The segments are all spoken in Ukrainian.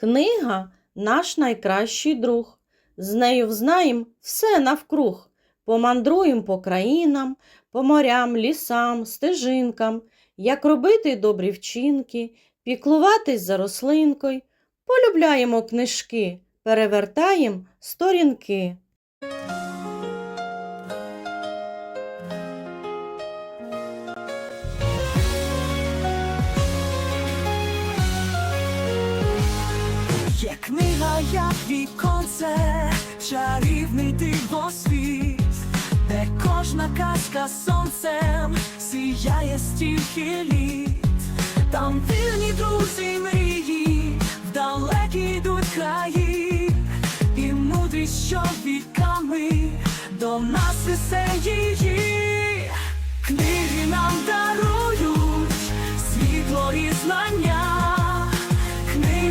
Книга наш найкращий друг. З нею взнаєм все навкруг. Помандруєм по країнам, по морям, лісам, стежинкам, як робити добрі вчинки, піклуватись за рослинкою. Полюбляємо книжки, перевертаєм сторінки. Є книга, як віконце, чарівний дивосвіт, де кожна казка сонцем сіяє стільки літ, там вірні друзі мрії, в далекі йдуть краї, і мудрість, що віками до нас несе її.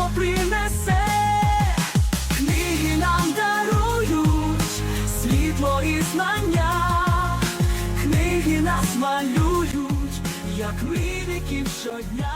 Світло принесе. Книги нам дарують світло і знання. Книги нас малюють, як миників щодня.